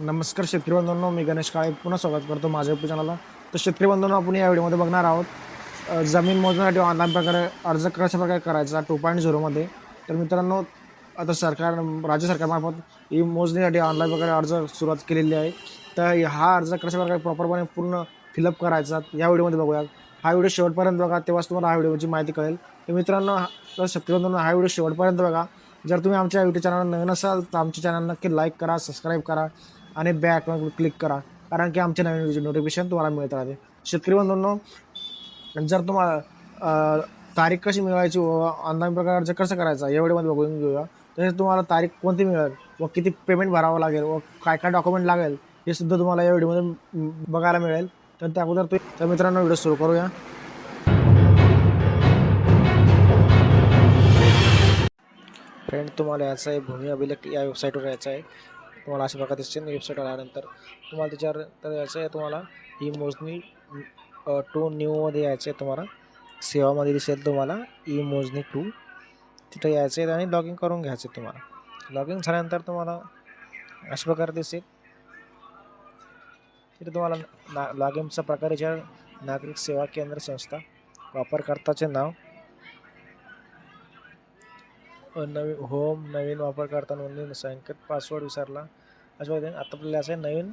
नमस्कार शेतकरी बंधूंनो मी गणेश काळे. पुन्हा स्वागत करतो माझ्या युट्यूब चॅनलला तर शेतकरी बंधूंनो आपण या व्हिडिओमध्ये बघणार आहोत जमीन मोजण्यासाठी ऑनलाईन प्रकारे अर्ज कशा प्रकारे करायचा टू पॉईंट झिरोमध्ये तर मित्रांनो आता सरकार राज्य सरकारमार्फत ही मोजणीसाठी ऑनलाईन प्रकारे अर्ज सुरुवात केलेली आहे. तर हा अर्ज कशा प्रकारे प्रॉपरपणे पूर्ण फिलअप करायचा या व्हिडिओमध्ये बघूया हा व्हिडिओ शेवटपर्यंत बघा तेव्हाच तुम्हाला हा व्हिडिओची माहिती कळेल. तर मित्रांनो तर शेतकरी बंधूंनो हा व्हिडिओ शेवटपर्यंत बघा. जर तुम्ही आमच्या यूट्यूब चॅनलला नवीन असाल तर आमच्या चॅनल नक्की लाईक करा सबस्क्राईब करा. आणि बॅक क्लिक करा. कारण की आमचे नवीन व्हिडिओ नोटिफिकेशन तुम्हाला मिळत राहते. शेतकरी बंधूंनो जर तुम्हाला तारीख कशी मिळवायची व ऑनलाईन प्रकारचं कसं करायचं या बघून घेऊया. तसेच तुम्हाला तारीख कोणती मिळेल व किती पेमेंट भरावं लागेल व काय काय डॉक्युमेंट लागेल हे सुद्धा तुम्हाला या व्हिडिओमध्ये बघायला मिळेल. तर त्या अगोदर तुम्ही तर मित्रांनो व्हिडिओ सुरू करूया. फ्रेंड तुम्हाला याचं आहे भूमी अभिलेख या वेबसाईटवर यायचं आहे. तुम्हाला अशा प्रकारे दिसते वेबसाईट आल्यानंतर तुम्हाला त्याच्यावर तर यायचं आहे तुम्हाला ही मोजणी टू न्यूमध्ये यायचं आहे तुम्हाला. सेवामध्ये दिसेल तुम्हाला ई मोजणी टू तिथं यायचं आहे आणि लॉगिन करून घ्यायचं आहे तुम्हाला. लॉगिन झाल्यानंतर तुम्हाला अशा प्रकारे दिसेल. तिथे तुम्हाला ना लॉगिनचा प्रकार याच्यावर नागरिक सेवा केंद्र संस्था वापरकर्ताचे नाव नवीन होम नवीन वापरकर्ता नोंदणी संकेत पासवर्ड विसरला. अशा पद्धतीने आता आपल्याला असं नवीन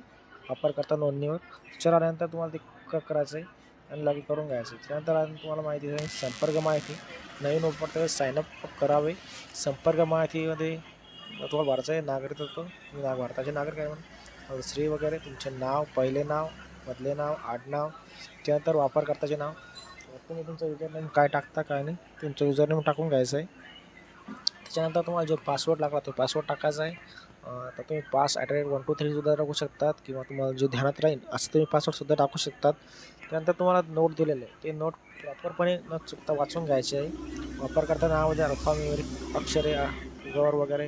वापरकर्ता नोंदणीवर चर आल्यानंतर तुम्हाला ते क करायचं आहे आणि लॉगिन करून घ्यायचं आहे त्यानंतर आज तुम्हाला माहिती आहे संपर्क माहिती. नवीन वापरकर्ता साईनअप करावे. संपर्क माहितीमध्ये तुम्हाला भरायचं आहे नागरिक तुम्ही नाग भारताचे नागरिक आहे म्हणून. श्री वगैरे तुमचे नाव पहिले नाव मधले नाव आडनाव त्यानंतर वापरकर्ताचे नाव. तुम्ही तुमचं युजरनेम काय टाकता काय नाही तुमचं युजरनेम टाकून घ्यायचं आहे त्याच्यानंतर तुम्हाला जो पासवर्ड लागला तो पासवर्ड टाकायचा आहे. तर तुम्ही pass at rate one two थ्रीसुद्धा टाकू शकतात किंवा तुम्हाला जो ध्यानात राहील असं तुम्ही पासवर्डसुद्धा टाकू शकतात. त्यानंतर तुम्हाला नोट दिलेले ते नोट प्रॉपरपणे न चुकता वाचून घ्यायचे आहे. वापरकर्ता नावामध्ये अल्फान्यूमेरिक अक्षरे गौर वगैरे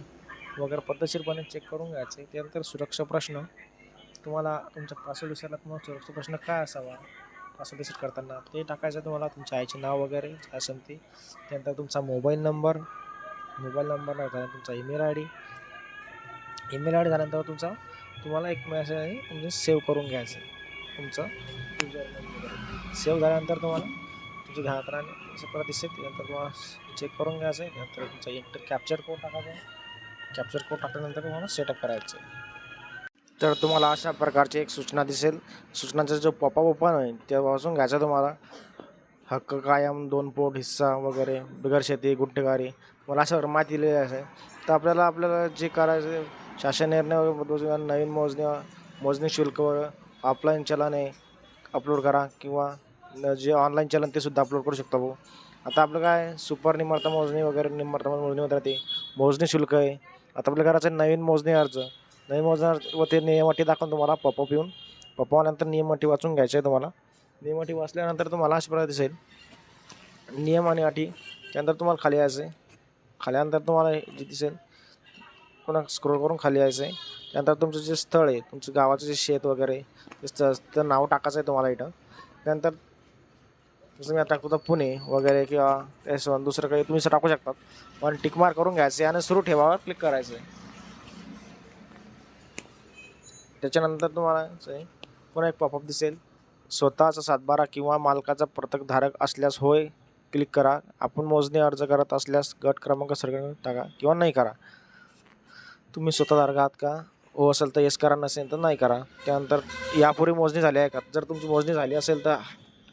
वगैरे पद्धतशीरपणे चेक करून घ्यायचे त्यानंतर सुरक्षा प्रश्न. तुम्हाला तुमचा पासवर्ड विसरला तुम्हाला सुरक्षा प्रश्न काय असावा? पासवर्ड विसर करताना ते टाकायचं तुम्हाला. तुमच्या आईचे नाव वगैरे काय असेल ते त्यानंतर तुमचा मोबाईल नंबर मोबाईल नंबर नाही झाला तुमचा email I D. Email I D झाल्यानंतर तुमचा तुम्हाला एक मेसेज आहे म्हणजे सेव्ह करून घ्यायचं. आहे तुमचं युजर सेव्ह झाल्यानंतर तुम्हाला तुमच्या घरातराने राहणे असं परत त्यानंतर तुम्हाला चेक करून घ्यायचं आहे. त्यानंतर तुमचा इंटर कॅप्चर कोड टाकायचा कॅप्चर कोड टाकल्यानंतर तुम्हाला सेटअप करायचं आहे. तर तुम्हाला अशा प्रकारची एक सूचना दिसेल. सूचनांचा जो पॉपअप ओपन होईल ते घ्यायचा तुम्हाला. हक्क कायम दोन पोट हिस्सा वगैरे बिगर शेती गुन्हेगारी मला असं माहिती दिलेली आहे. तर आपल्याला आपल्याला जे करायचं शासन निर्णय नवीन मोजणी मोजणी शुल्क ऑफलाईन ऑफलाईन आहे अपलोड करा किंवा न- जे ऑनलाईन चलन ते सुद्धा अपलोड करू शकतो भाऊ. आता आपलं काय सुपर निमर्ता मोजणी वगैरे निमर्ता मोजणी वगैरे ते मोजणी शुल्क आहे. आता आपल्या करायचं आहे नवीन मोजणी अर्ज. नवीन मोजणी अर्ज व ते नियमअटी दाखवून तुम्हाला पॉपअप येऊन पपवानंतर आल्यानंतर वाचून घ्यायचं आहे तुम्हाला. नियमअटी वाचल्यानंतर तुम्हाला अशा प्रकारे दिसेल. नियम आणि अटी त्यानंतर तुम्हाला खाली यायचं आहे. खाल्यानंतर तुम्हाला जे दिसेल पुन्हा स्क्रोल करून खाली यायचं आहे. त्यानंतर तुमचं जे स्थळ आहे तुमचं गावाचं जे शेत वगैरे ते नाव टाकायचं आहे तुम्हाला इथं. त्यानंतर जसं मी आता टाकतो पुणे वगैरे किंवा त्यासोबत दुसरं काही तुम्ही टाकू शकतात पण टिकमार करून घ्यायचं आहे आणि सुरू ठेवावर क्लिक करायचं आहे. त्याच्यानंतर तुम्हाला आहे, पुन्हा एक पॉपअप दिसेल. स्वतःचा सातबारा किंवा मालकाचा प्रतकधारक असल्यास होय क्लिक करा. आपण मोजणी अर्ज करत असल्यास गट क्रमांक सरकार टाका किंवा नाही करा. तुम्ही स्वतःधारक आहात का? हो असेल तर येस करा नसेल तर नाही करा. त्यानंतर यापूर्वी मोजणी झाली आहे का? जर तुमची मोजणी झाली असेल तर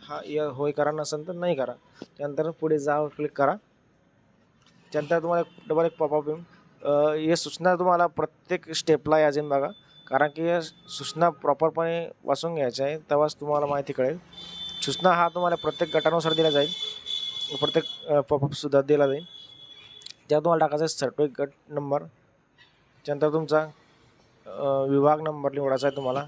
हा य होय करा नसेल तर नाही करा. त्यानंतर पुढे जा क्लिक करा. त्यानंतर तुम्हाला एक डबल एक पॉपअप येऊन या सूचना तुम्हाला प्रत्येक स्टेपला याजीन बघा. कारण की या सूचना प्रॉपरपणे वाचून घ्यायच्या आहे तेव्हाच तुम्हाला माहिती कळेल. सूचना हा तुम्हाला प्रत्येक गटानुसार दिला जाईल. प्रत्येक पॉपअपसुद्धा दिला जाईल. त्या तुम्हाला टाकायचं आहे सर्टिफिकेट नंबर त्यानंतर तुमचा विभाग नंबर निवडायचा आहे तुम्हाला.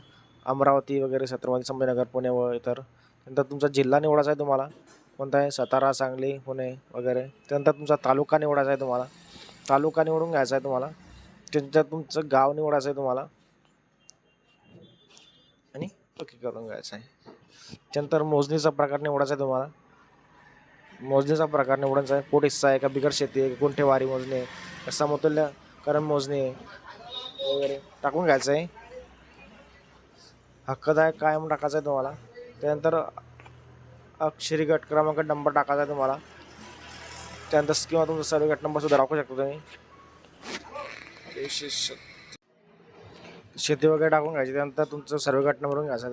अमरावती वगैरे छत्रपती संभाजीनगर पुणे व इतर. त्यानंतर तुमचा जिल्हा निवडायचा आहे तुम्हाला. कोणता आहे? सातारा सांगली पुणे वगैरे. त्यानंतर तुमचा तालुका निवडायचा आहे तुम्हाला. तालुका निवडून घ्यायचा आहे तुम्हाला. त्यानंतर तुमचं गाव निवडायचं आहे तुम्हाला. आणि ओके करून घ्यायचं आहे. त्यानंतर मोजणीचा प्रकार निवडायचा आहे तुम्हाला. मोजणीचा प्रकार निवडायचा आहे. पोट हिस्सा आहे का बिगर शेती आहे कोणते गुंठेवारी मोजणे समतुल्य करण मोजणे वगैरे टाकून घ्यायचं आहे. हक्कदायक कायम टाकायचा आहे तुम्हाला. त्यानंतर अक्षरी गट क्रमांक नंबर टाकायचा आहे तुम्हाला. त्यानंतर किंवा तुमचा सर्व गट नंबर सुद्धा टाकू शकता तुम्ही. शेती वगैरे टाकून घ्यायची. त्यानंतर तुमचं सर्व गट नंबर घ्यायचा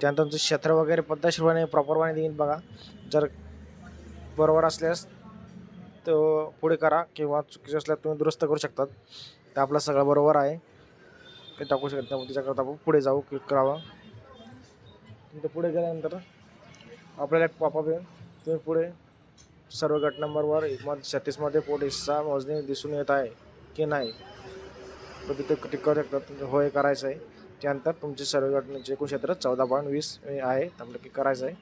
त्यानंतर तुमचं क्षेत्र वगैरे पद्धतशीरपणे प्रॉपरपणे देईन बघा. जर बरोबर असल्यास तो पुढे करा किंवा चुकीचं असल्यास तुम्ही दुरुस्त करू शकतात. ते आपलं सगळं बरोबर आहे. ते टाकू शकत त्यामुळे त्याच्याकरता आपण पुढे जाऊ क्लिक करावा. ते पुढे गेल्यानंतर आपल्याला एक पॉपअप येईल. तुम्ही पुढे सर्व गट नंबरवर मग छत्तीसमध्ये पोलीसचा मोजणी दिसून येत आहे की नाही तर तिथे क्लिक करू शकतात तुमचं होय करायचं आहे. त्यानंतर तुमचे सर्व गट म्हणजे एकूण क्षेत्र चौदा पॉईंट वीस आहे. त्यामुळे क्लिक करायचं आहे.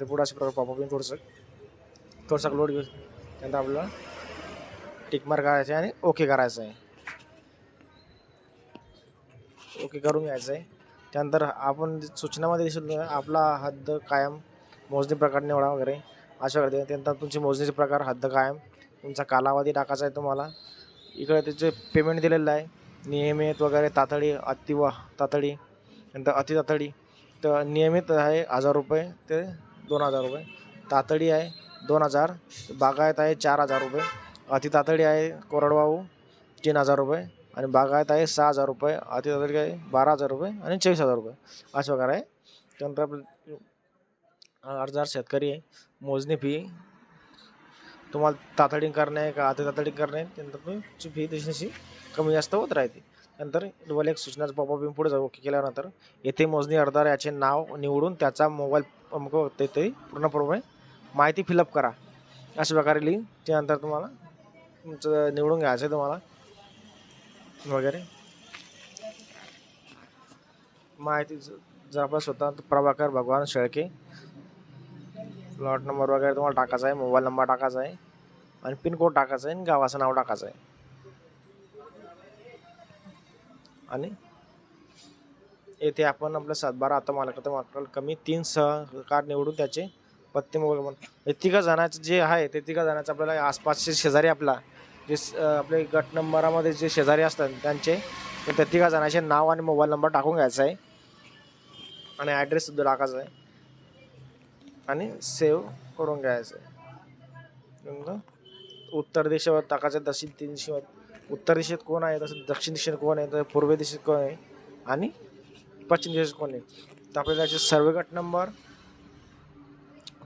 ते पुढे अशा प्रकारे पॉपअप येईल थोडंसं. थोडंसं लोड घेऊ त्यानंतर आपल्याला टिकमार करायचं आहे आणि ओके करायचं आहे. ओके करून घ्यायचं आहे. त्यानंतर आपण सूचनामध्ये दिसून आपला हद्द कायम मोजणी प्रकार निवडा वगैरे अशा करते त्यानंतर तुमची मोजणीचे प्रकार हद्द कायम तुमचा कालावधी टाकायचा आहे तुम्हाला. इकडे त्याचे पेमेंट दिलेलं आहे नियमित वगैरे तातडी अति वा तातडी नंतर अति तातडी. तर नियमित आहे हजार रुपये ते दोन हजार रुपये. तातडी आहे दोन हजार. बागायत आहे चार हजार रुपये. अति तातडी आहे कोरडवाहू तीन हजार रुपये आणि बागायत आहे सहा हजार रुपये. अति तातडी आहे बारा हजार रुपये आणि चोवीस हजार रुपये. अशा प्रकार आहे. त्यानंतर आपलं अर्जदार शेतकरी आहे. मोजणी फी. तुम्हाला तातडी करणे का अति तातडी करणे त्यानंतर तुमची फी तशी कमी जास्त होत राहते. नंतर तुम्हाला एक सूचनाचं पॉपअप येऊन पुढे जाऊ ओके केल्यानंतर येथे मोजणी अर्जदार याचे नाव निवडून त्याचा मोबाईल अमुक ते ते पूर्णपणे माहिती फिलअप करा. अशा प्रकारे लिहिन त्यानंतर तुम्हाला तुमचं निवडून घ्यायचं आहे तुम्हाला. वगैरे. माहिती जर आपला स्वतः प्रभाकर भगवान शेळके. प्लॉट नंबर वगैरे तुम्हाला टाकायचा आहे मोबाईल नंबर टाकायचा आहे आणि पिनकोड टाकायचा आहे आणि गावाचं नाव टाकायचं आहे. आणि येथे आपण आपलं सातबारा आता मला करता कमी तीन सहकार निवडून त्याचे पत्ते मोबाईल म्हणून तिघं जणांचं जे आहे ते तिघं जणांचं आपल्याला आसपासचे शेजारी आपला जे आपले गट नंबरामध्ये जे शेजारी असतात त्यांचे ते त्या तिघा जणांचे नाव आणि मोबाईल नंबर टाकून घ्यायचा आहे. आणि ॲड्रेससुद्धा टाकायचा आहे. आणि सेव्ह करून घ्यायचं आहे. उत्तर दिशेवर टाकायचं दक्षिण दिशेवर. उत्तर दिशेत कोण आहे तसं दक्षिण दिशेत कोण आहे तर पूर्व दिशेत कोण आहे? आणि पश्चिम दिशेत कोण आहे? तर आपल्याला त्याचे सर्व गट नंबर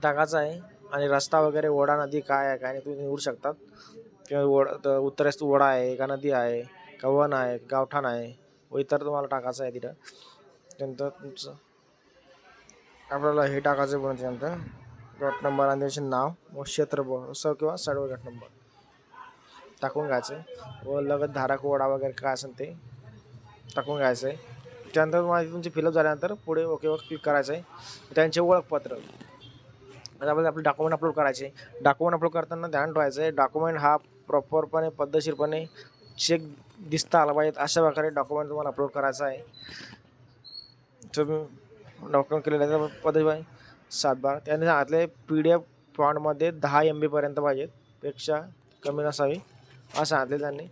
टाकायचा आहे आणि रस्ता वगैरे ओढा नदी काय आहे काय नाही तुम्ही निवडू शकतात. किंवा ओढ तर उत्तरेस ओढा आहे का नदी आहे का वन आहे गावठाण आहे व इतर तुम्हाला टाकायचं आहे तिथं. त्यानंतर तुमचं आपल्याला हे टाकायचं आहे पण त्यानंतर. गट नंबर आणि त्याचे नाव व क्षेत्र ब स किंवा सर्व गट नंबर. टाकून घ्यायचं आहे. व लगत धारक ओढा वगैरे काय असेल ते टाकून घ्यायचं आहे. त्यानंतर तुम्हाला तुमचे फिलअप झाल्यानंतर पुढे ओके वर क्लिक करायचं आहे. त्यांचे ओळखपत्र. त्यामध्ये आपले डॉक्युमेंट अपलोड करायचे. डॉक्युमेंट अपलोड करताना ध्यान ठेवायचं आहे डॉक्युमेंट हा प्रॉपरपणे पद्धतशीरपणे चेक दिसता आला पाहिजेत अशा प्रकारे डॉक्युमेंट तुम्हाला अपलोड करायचा आहे. तुम्ही डॉक्युमेंट केलेल्या पद्धती पाहिजे सातबार. त्याने सांगितले पी डी एफ फॉन्टमध्ये दहा एम बीपर्यंत पाहिजेत. पेक्षा कमी नसावी. असं सांगितले त्यांनी.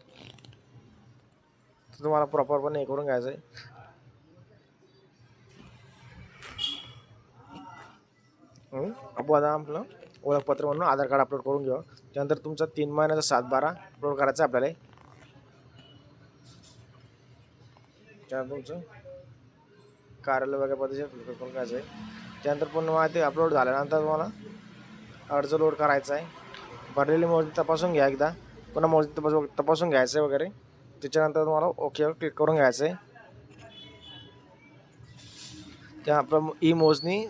तर तुम्हाला प्रॉपरपणे हे करून घ्यायचं आहे हं? आपण आता आपलं ओळखपत्र म्हणून आधार कार्ड अपलोड करून घेऊ. त्यानंतर तुमचा तीन महिन्याचा सात बारा अपलोड करायचा आहे आपल्याला. त्यानंतर तुमचं कार्यालय वगैरे पद्धतीचे अपलोड करून घ्यायचं आहे. त्यानंतर पुन्हा माहिती अपलोड झाल्यानंतर तुम्हाला अर्ज लोड करायचा आहे. भरलेली मोजणी तपासून घ्या एकदा. पुन्हा मोजणी तपासून तपासून घ्यायचं आहे वगैरे. त्याच्यानंतर तुम्हाला ओकेवर क्लिक करून घ्यायचं आहे. त्या आपलं ई मोजणी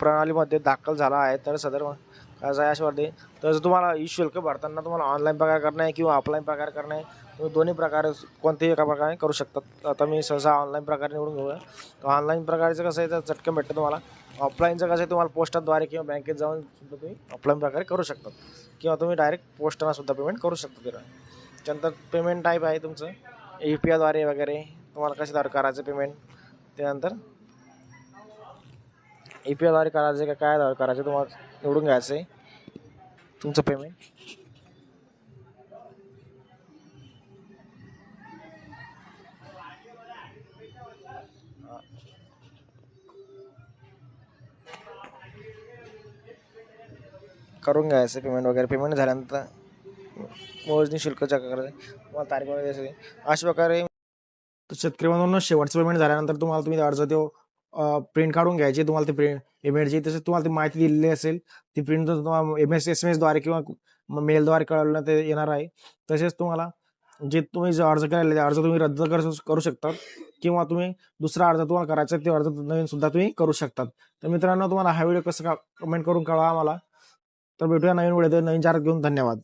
प्रणालीमध्ये दाखल झाला आहे. तर सदर कसं तर जर तुम्हाला ई शुल्क भरताना तुम्हाला ऑनलाईन पगार करणं आहे किंवा ऑफलाईन पगार करणं आहे तुम्ही दोन्ही प्रकारे कोणत्याही एका प्रकारे करू शकतात आता मी सहसा ऑनलाईन प्रकारे निवडून घेऊया तर ऑनलाईन प्रकारचं कसं आहे तर चटकन भेटतं तुम्हाला. ऑफलाईनचं कसं आहे तुम्हाला पोस्टाद्वारे किंवा बँकेत जाऊन सुद्धा तुम्ही ऑफलाईन प्रकारे करू शकतात किंवा तुम्ही डायरेक्ट पोस्टानं सुद्धा पेमेंट करू शकता तिला त्यानंतर पेमेंट टाईप आहे तुमचं. यू पी आयद्वारे वगैरे तुम्हाला कशाद्वारे करायचं पेमेंट त्यानंतर ई पी आयद्वारे करायचं का? काय द्वारे करायचं तुम्हाला निवडून घ्यायचं आहे. तुमचं पेमेंट करून घ्यायचं पेमेंट वगैरे. पेमेंट झाल्यानंतर मोजणी शुल्क चेक करायचं तुम्हाला तारीख वगैरे अशा प्रकारे शेतकरी म्हणून शेवटचं पेमेंट झाल्यानंतर तुम्हाला तुम्ही अर्ज देऊ. प्रिंट काढून घ्यायची. तुम्हाला ती प्रिंट पेमेंटची तसेच तुम्हाला ती माहिती दिलेली असेल ती प्रिंट तुम्हाला एम एस एस एम एसद्वारे किंवा मेलद्वारे कळवण्यात येणार आहे. तसेच तुम्हाला जे तुम्ही जे अर्ज करायला ते अर्ज तुम्ही रद्द करू करू शकता किंवा तुम्ही दुसरा अर्ज तुम्हाला करायचा ते अर्ज नवीन सुद्धा तुम्ही करू शकतात. तर मित्रांनो तुम्हाला हा व्हिडिओ कसं का कमेंट करून कळवा आम्हाला. तर भेटूया नवीन व्हिडिओ नवीन चार घेऊन धन्यवाद.